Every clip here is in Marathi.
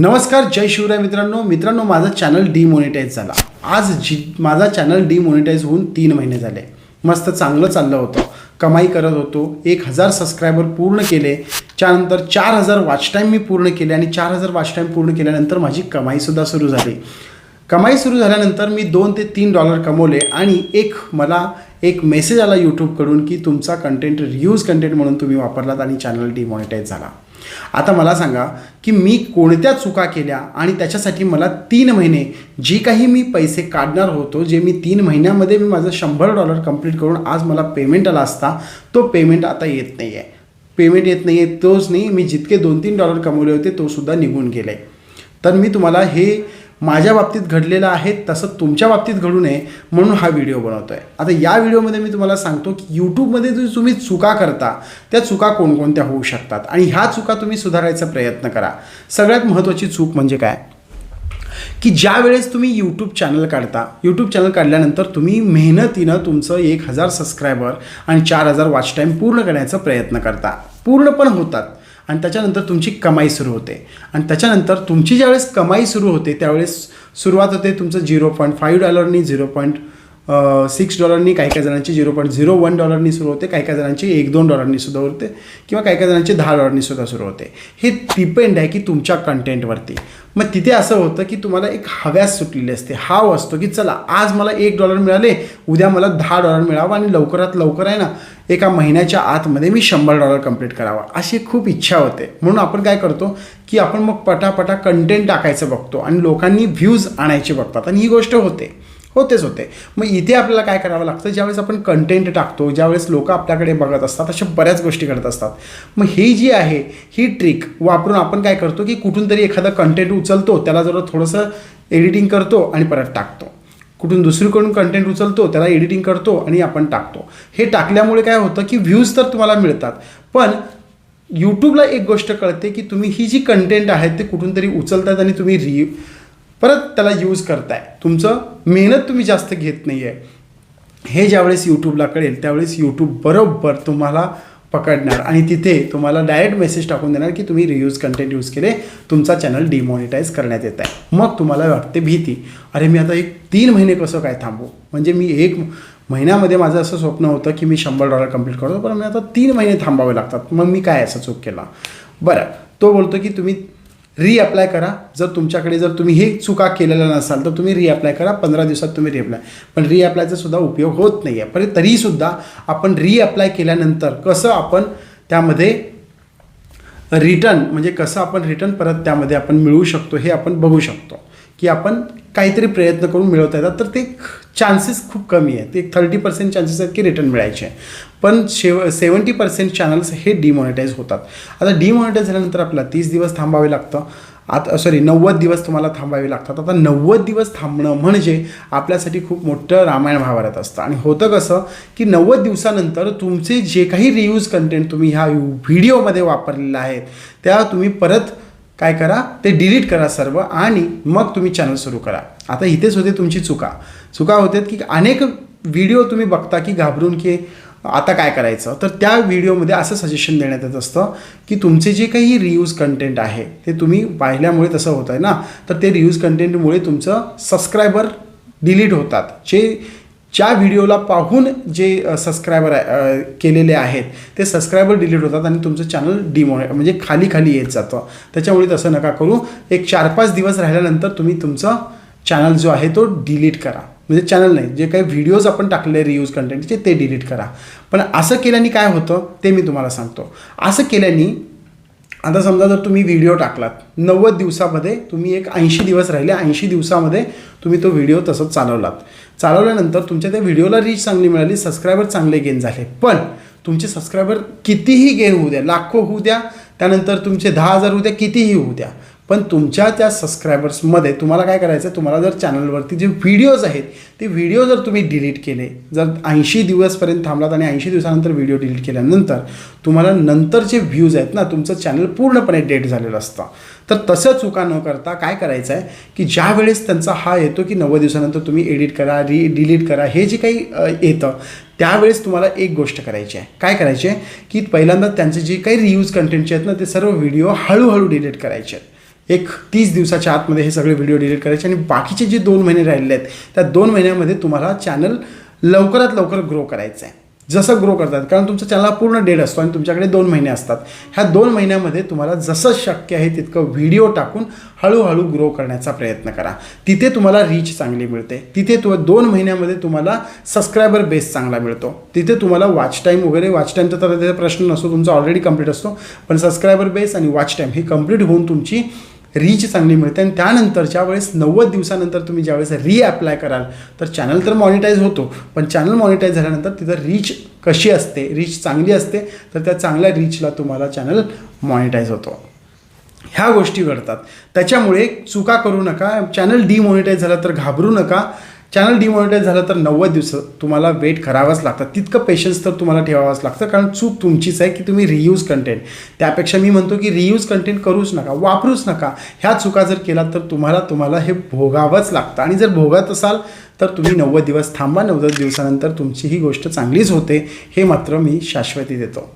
नमस्कार जय शिवराय मित्रांनो. मित्रांनो माझा चॅनल डिमॉनिटाईज झाला. आज जी माझा चॅनल डिमॉनिटाईज होऊन तीन महिने झाले. मस्त चांगलं चाललं होतं. कमाई करत होतो. एक हजार सबस्क्रायबर पूर्ण केले. त्यानंतर चार हजार वॉच टाईम मी पूर्ण केले आणि चार हजार वॉच टाईम पूर्ण केल्यानंतर माझी कमाईसुद्धा सुरू झाली. कमाई सुरू झाल्यानंतर मी दोन ते तीन डॉलर कमवले आणि एक मला एक मेसेज आला यूट्यूबकडून की तुमचा कंटेंट रियूज कंटेंट म्हणून तुम्ही वापरलात आणि चॅनल डिमॉनिटाईज झाला. आता मला सांगा की मी कोणत्या चुका केल्या आणि त्याच्यासाठी मला तीन महिने जी काही मी पैसे काढणार होतो जे मी तीन महिन्यामध्ये मी माझं शंभर डॉलर कंप्लीट करून आज मला पेमेंट आला असता तो पेमेंट आता येत नाही आहे पेमेंट येत नाही आहे तोच नाही मी जितके दोन तीन डॉलर कमवले होते तो सुद्धा निघून गेले तर मी तुम्हाला हे माझ्या बाबतीत घडलेलं आहे तसं तुमच्या बाबतीत घडू नये म्हणून हा व्हिडिओ बनवतो आहे आता या व्हिडिओमध्ये मी तुम्हाला सांगतो की यूट्यूबमध्ये जर तुम्ही चुका करता त्या चुका कोणकोणत्या होऊ शकतात? आणि ह्या चुका तुम्ही सुधारायचा प्रयत्न करा. सगळ्यात महत्त्वाची चूक म्हणजे काय? की ज्या वेळेस तुम्ही यूट्यूब चॅनल काढता यूट्यूब चॅनल काढल्यानंतर तुम्ही मेहनतीनं तुमचं एक हजार सबस्क्रायबर आणि चार हजार वॉच टाईम पूर्ण करण्याचा प्रयत्न करता. पूर्ण पण होतात. आणि त्याच्यानंतर तुमची कमाई सुरू होते. आणि त्याच्यानंतर तुमची ज्यावेळेस कमाई सुरू होते त्यावेळेस सुरुवात होते तुमचं झिरो पॉईंट फाईव्ह डॉलरनी झिरो पॉईंट सिक्स डॉलरनी काही काही जणांची झिरो पॉईंट झिरो वन डॉलरनी सुरू होते काही काही जणांची एक दोन डॉलरनी सुद्धा होते किंवा काही काही जणांची दहा डॉलरनी सुद्धा सुरू होते. हे डिपेंड आहे की तुमच्या कंटेंटवरती मग तिथे असं होतं की तुम्हाला एक हव्यास सुटलेली असते. हाव असतो की चला आज मला एक डॉलर मिळाले उद्या मला दहा डॉलर मिळावं आणि लवकरात लवकर आहे ना एका महिन्याच्या आतमध्ये मी शंभर डॉलर कंप्लीट करावा. अशी खूप इच्छा होते. म्हणून आपण काय करतो की आपण मग पटापटा कंटेंट टाकायचं बघतो आणि लोकांनी व्ह्यूज आणायचे बघतात. आणि ही गोष्ट होते. होतेच होते मग इथे आपल्याला काय करावं लागतं? ज्यावेळेस आपण कंटेंट टाकतो ज्यावेळेस लोक आपल्याकडे बघत असतात अशा बऱ्याच गोष्टी करत असतात. मग ही जी आहे ही ट्रिक वापरून आपण काय करतो की कुठून तरी एखादा कंटेंट उचलतो त्याला जरा थोडंसं एडिटिंग करतो आणि परत टाकतो. कुठून दुसरीकडून कंटेंट उचलतो त्याला एडिटिंग करतो आणि आपण टाकतो. हे टाकल्यामुळे काय होतं की व्ह्यूज तर तुम्हाला मिळतात पण यूट्यूबला एक गोष्ट कळते की तुम्ही ही जी कंटेंट आहेत ते कुठून तरी उचलतात आणि तुम्ही री परत त्याला यूज करताय. तुमचं मेहनत तुम्ही जास्त घेत नाही आहे हे ज्यावेळेस यूट्यूबला कळेल त्यावेळेस यूट्यूब बरोबर तुम्हाला पकडणार. आणि तिथे तुम्हाला डायरेक्ट मेसेज टाकून देणार की तुम्ही रियूज कंटेंट यूज केले तुमचा चॅनल डिमॉनिटाईज करण्यात येत आहे. मग तुम्हाला वाटते भीती. अरे मी आता एक तीन महिने कसं काय थांबू? म्हणजे मी एक महिन्यामध्ये माझं असं स्वप्न होतं की मी शंभर डॉलर कंप्लीट करतो पण मी आता तीन महिने थांबावे लागतात. मग मी काय असं चूक केला? बरं तो बोलतो की तुम्ही रिअप्लाय करा. जर तुमच्याकडे जर तुम्ही हे चुका केलेल्या नसाल तर तुम्ही रिअप्लाय करा. पंधरा दिवसात तुम्ही रिअप्लाय पण रिअप्लायचा सुद्धा उपयोग होत नाही आहे पण तरीसुद्धा आपण रिअप्लाय केल्यानंतर कसं आपण त्यामध्ये रिटर्न म्हणजे कसं आपण रिटर्न परत त्यामध्ये आपण मिळवू शकतो हे आपण बघू शकतो. की आपण काहीतरी प्रयत्न करून मिळवता येतात तर ते चान्सेस खूप कमी आहेत. एक थर्टी पर्सेंट चान्सेस आहेत की रिटर्न मिळायचे पण शेव सेवन्टी पर्सेंट चॅनल्स हे डिमॉनिटाईज होतात. आता डिमॉनिटाईज झाल्यानंतर आपल्याला तीस दिवस थांबावे लागतं. आता सॉरी नव्वद दिवस तुम्हाला थांबावे लागतात. आता नव्वद दिवस थांबणं म्हणजे आपल्यासाठी खूप मोठं रामायण महाभारत असतं. आणि होतं कसं की नव्वद दिवसानंतर तुमचे जे काही रियूज कंटेंट तुम्ही ह्या व्हिडिओमध्ये वापरलेलं आहेत त्या तुम्ही परत काय करा? ते डिलीट करा सर्व आणि मग तुम्ही चॅनल सुरू करा. आता इथेच होते तुमची चुका. चुका होतात की अनेक व्हिडिओ तुम्ही बघता की घाबरून की आता काय करायचं? तर त्या व्हिडिओमध्ये असं सजेशन देण्यात येत असतं की तुमचे जे काही रियूज कंटेंट आहे ते तुम्ही पाहिल्यामुळे तसं होत आहे ना? तर ते रियूज कंटेंटमुळे तुमचं सबस्क्रायबर डिलीट होतात. जे ज्या व्हिडिओला पाहून जे सबस्क्रायबर केलेले आहेत ते सबस्क्रायबर डिलीट होतात आणि तुमचं चॅनल डिमोने म्हणजे खाली खाली येत जातं. त्याच्यामुळे तसं नका करू. एक चार पाच दिवस राहिल्यानंतर तुम्ही तुमचं चॅनल जो आहे तो डिलीट करा. म्हणजे चॅनल नाही जे काही व्हिडिओज आपण टाकले रियूज कंटेंटचे ते डिलीट करा. पण असं केल्याने काय होतं ते मी तुम्हाला सांगतो. असं केल्याने आता समजा जर तुम्ही व्हिडिओ टाकलात नव्वद दिवसामध्ये तुम्ही एक ऐंशी दिवस राहिले ऐंशी दिवसामध्ये तुम्ही तो व्हिडिओ तसंच चालवलात. चालवल्यानंतर तुमच्या त्या व्हिडिओला रीच चांगली मिळाली सबस्क्रायबर चांगले गेन झाले. पण तुमचे सबस्क्रायबर कितीही गेन होऊ द्या लाखो होऊ द्या त्यानंतर तुमचे दहा हजार होऊ द्या कितीही होऊ द्या. पण तुमच्या त्या सबस्क्रायबर्समध्ये तुम्हाला काय करायचं आहे तुम्हाला जर चॅनलवरती जे व्हिडिओज आहेत ते व्हिडिओ जर तुम्ही डिलीट केले जर ऐंशी दिवसपर्यंत थांबलात आणि ऐंशी दिवसानंतर व्हिडिओ डिलीट केल्यानंतर तुम्हाला नंतर जे व्ह्यूज आहेत ना तुमचं चॅनल पूर्णपणे डेट झालेलं असतं. तर तसं चुका न करता काय करायचं आहे की ज्या वेळेस त्यांचा हा येतो की नव्वद दिवसानंतर तुम्ही एडिट करा री डिलीट करा हे जे काही येतं त्यावेळेस तुम्हाला एक गोष्ट करायची आहे. काय करायची आहे? की पहिल्यांदा त्यांचे जे काही रियूज कंटेंटचे आहेत ना ते सर्व व्हिडिओ हळूहळू डिलीट करायचे आहेत. एक तीस दिवसाच्या आतमध्ये हे सगळे व्हिडिओ डिलीट करायचे आणि बाकीचे जे दोन महिने राहिलेले आहेत त्या दोन महिन्यामध्ये तुम्हाला चॅनल लवकरात लवकर ग्रो करायचं आहे. जसं ग्रो करतात कारण तुमचा चॅनल हा पूर्ण डेड असतो आणि तुमच्याकडे दोन महिने असतात. ह्या दोन महिन्यामध्ये तुम्हाला जसं शक्य आहे तितकं व्हिडिओ टाकून हळूहळू ग्रो करण्याचा प्रयत्न करा. तिथे तुम्हाला रीच चांगली मिळते. तिथे तु दोन महिन्यामध्ये तुम्हाला सबस्क्रायबर बेस चांगला मिळतो. तिथे तुम्हाला वॉच टाईम वगैरे वॉच टाईमचा तर त्याचा प्रश्न नसतो तुमचा ऑलरेडी कंप्लीट असतो. पण सबस्क्रायबर बेस आणि वॉच टाईम ही कंप्लीट होऊन तुमची रीच चांगली मिळते आणि त्यानंतरच्या वेळेस नव्वद दिवसानंतर तुम्ही ज्यावेळेस री अप्लाय कराल तर चॅनल तर मॉनिटाईज होतो पण चॅनल मॉनिटाईज झाल्यानंतर तिथं रीच कशी असते रीच चांगली असते तर त्या चांगल्या रीचला तुम्हाला चॅनल मॉनिटाईज होतो. ह्या गोष्टी घडतात. त्याच्यामुळे चुका करू नका चॅनल डिमॉनिटाईज झाला तर घाबरू नका चॅनल डिमॉनिटाईज झालं तर नव्वद दिवस तुम्हाला वेट करावंच लागतं तितकं पेशन्स तर तुम्हाला ठेवावंच लागतं. कारण चूक तुमचीच आहे की तुम्ही रियूज कंटेंट त्यापेक्षा मी म्हणतो की रियूज कंटेंट करूच नका वापरूच नका. ह्या चुका जर केला तर तुम्हाला तुम्हाला हे भोगावंच लागतं. आणि जर भोगत असाल तर तुम्ही नव्वद दिवस थांबा नव्वद दिवसानंतर तुमची ही गोष्ट चांगलीच होते हे मात्र मी शाश्वती देतो.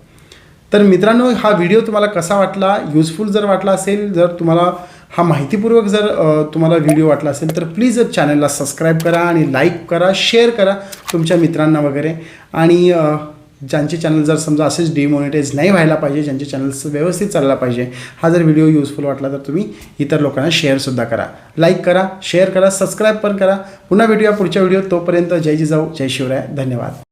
तर मित्रांनो हा व्हिडिओ तुम्हाला कसा वाटला? युजफुल जर वाटला असेल जर तुम्हाला हा माहितीपूर्वक जर तुम्हाला व्हिडिओ वाटला असेल तर प्लीज चॅनलला सबस्क्राईब करा आणि लाईक करा शेअर करा तुमच्या मित्रांना वगैरे. आणि ज्यांचे चॅनल जर समजा असेच डिमॉनिटाईज नाही व्हायला पाहिजे ज्यांचे चॅनल्स व्यवस्थित चालला पाहिजे हा जर व्हिडिओ युजफुल वाटला तर तुम्ही इतर लोकांना शेअरसुद्धा करा. लाईक करा शेअर करा सबस्क्राईब पण करा. पुन्हा भेटूया पुढच्या व्हिडिओ तोपर्यंत जय जिजाऊ जय शिवराय. धन्यवाद.